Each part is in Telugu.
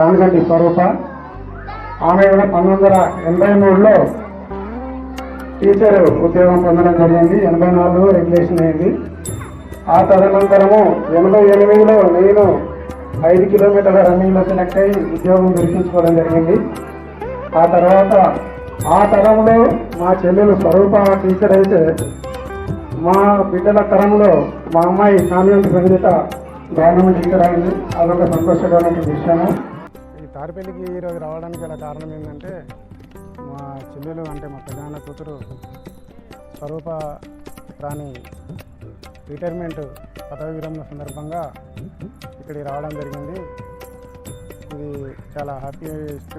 రామగంటి స్వరూప. ఆమె కూడా పంతొమ్మిది వందల ఎనభై మూడులో టీచర్ ఉద్యోగం పొందడం జరిగింది. ఎనభై నాలుగు రెగ్యులేషన్ అయింది. ఆ తదనంతరము ఎనభై ఎనిమిదిలో నేను ఐదు కిలోమీటర్ల రన్నింగ్లో సెలెక్ట్ అయ్యి ఉద్యోగం దొరికించుకోవడం జరిగింది. ఆ తర్వాత ఆ తరంలో మా చెల్లెలు స్వరూప టీచర్ అయితే మా బిడ్డల తరంలో మా అమ్మాయి కాన్వెంట్ సంగీత గవర్నమెంట్ టీచర్ అయింది. అదొక సంతోషకరమైన విషయము. ఈ తాడిపల్లికి ఈరోజు రావడానికి గల కారణం ఏంటంటే మా చెల్లెలు అంటే మా పెద్దనాన్న కూతురు స్వరూప రాణి రిటైర్మెంట్ పదవి విరమణ సందర్భంగా ఇక్కడికి రావడం జరిగింది. ఇది చాలా హ్యాపీయెస్ట్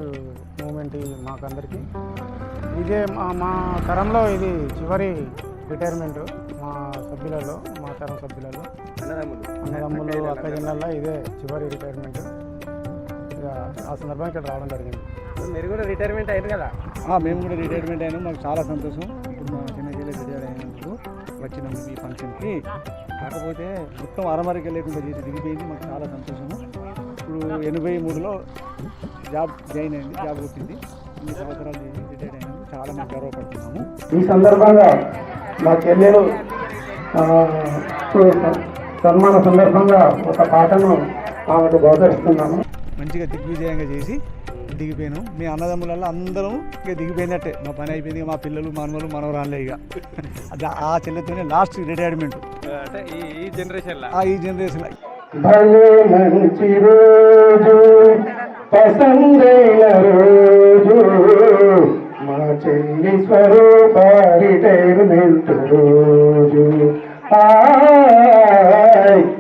మూమెంట్ మాకందరికీ. ఇదే మా మా తరంలో ఇది చివరి రిటైర్మెంట్ మా సభ్యులలో మా తరం సభ్యులలో. అన్నదమ్ములు. అక్క జిల్లాల్లో ఇదే చివరి రిటైర్మెంట్. ఆ సందర్భంగా ఇక్కడ రావడం జరిగింది. మీరు కూడా రిటైర్మెంట్ అయ్యారు కదా? ఆ, మేము కూడా రిటైర్మెంట్ అయినాం. మాకు చాలా సంతోషం. ఇప్పుడు మా చిన్న చెల్లి రిటైర్ అయినందుకు వచ్చినాం ఈ ఫంక్షన్కి కాకపోతే మొత్తం అరమరికి లేకుండా చేసి దిగిపోయింది. మాకు చాలా సంతోషము. ఇప్పుడు ఎనభై మూడులో జాబ్ జాయిన్ అయింది. జాబ్ వచ్చింది ఇన్ని సంవత్సరాలు చేసి రిటైర్ అయినందుకు చాలా మేము గర్వపడుతున్నాము. ఈ సందర్భంగా మా చెల్లెలు సన్మాన సందర్భంగా ఒక పాటను ఆమెకు బోధిస్తున్నాను మంచిగా దిగ్విజయంగా చేసి దిగిపోయినాం. మీ అన్నదమ్ములలో అందరం ఇక దిగిపోయినట్టే. మా పని అయిపోయింది ఇక మా పిల్లలు మనవలు మనవరాలే ఇక. అది ఆ చెల్లెతోనే లాస్ట్ రిటైర్మెంట్ అంటే ఈ ఆ ఈ జనరేషన్ భలే మంచి రోజు పసందైన రోజు మా చెల్లి స్వరూప రిటైర్మెంట్ రోజు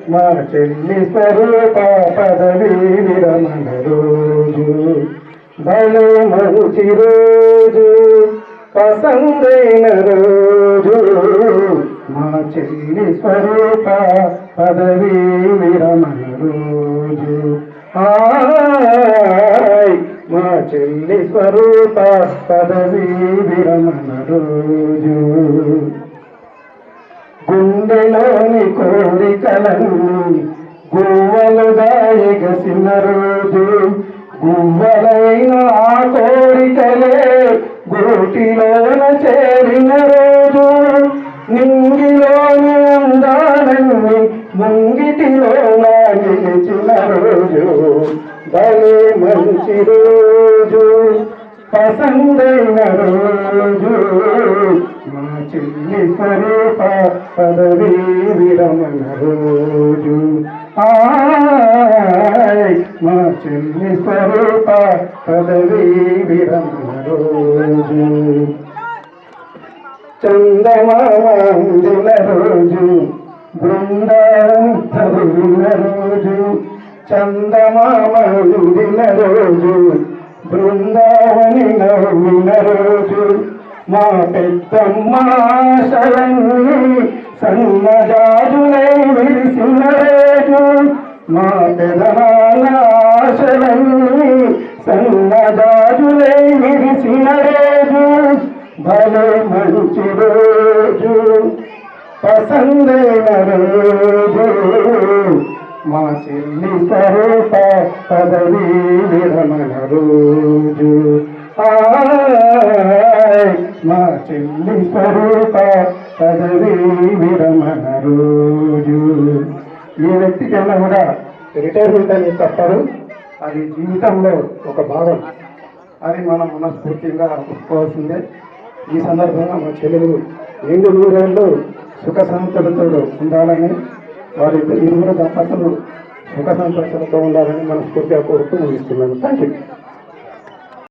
మా చెల్లి స్వరూప పదవి విరమణ రోజు భలే మంచి రోజు పసందైన రోజు. మా చెల్లి స్వరూప పదవి విరమణ రోజు మా చెల్లి స్వరూప పదవి విరమణ రోజు గుండెలోని కోరికలన్నీ గువ్వలుగా ఎగసిన రోజు. గువ్వలైన ఆ కోరికలే గూటిలోన చేరిన రోజు. నింగిలోని అందాలన్నీ ముంగిటిలోన నిలిచిన రోజు. భలే మంచి రోజు పసందైన రోజు. చెల్లి స్వరూప పదవీ విరమణ రోజు మా చెల్లి స్వరూప పదవీ విరమణ రోజు చందమామందిన రోజు బృందావనం రోజు చందమామందిన రోజు బృందావని నవ్విన రోజు. మా పెద్దమ్మ శరణి సన్నజాజులై విరిసిన రోజు మా పెదనాన్న శరణి సన్నజాజులై విరిసిన రోజు భలే మంచి రోజు పసందైన రోజు. మా చెల్లి స్వరూప పదవీ విరమణ రోజు. ఆ మా చెల్లి స్వరూప పదవి విరమణ రోజు. ఏ వ్యక్తికైనా కూడా రిటైర్మెంట్ అని తప్పదు అది జీవితంలో ఒక భాగం. అది మనం మనస్ఫూర్తిగా ఒప్పుకోవాల్సిందే. ఈ సందర్భంగా మా చెల్లెలు రెండు నూరేళ్ళు సుఖ సంతలతో ఉండాలని వారి ఇరువురు దంపతులు సుఖ సంతలతో ఉండాలని మనస్ఫూర్తిగా కోరుతూ ముగిస్తున్నాను. Thank you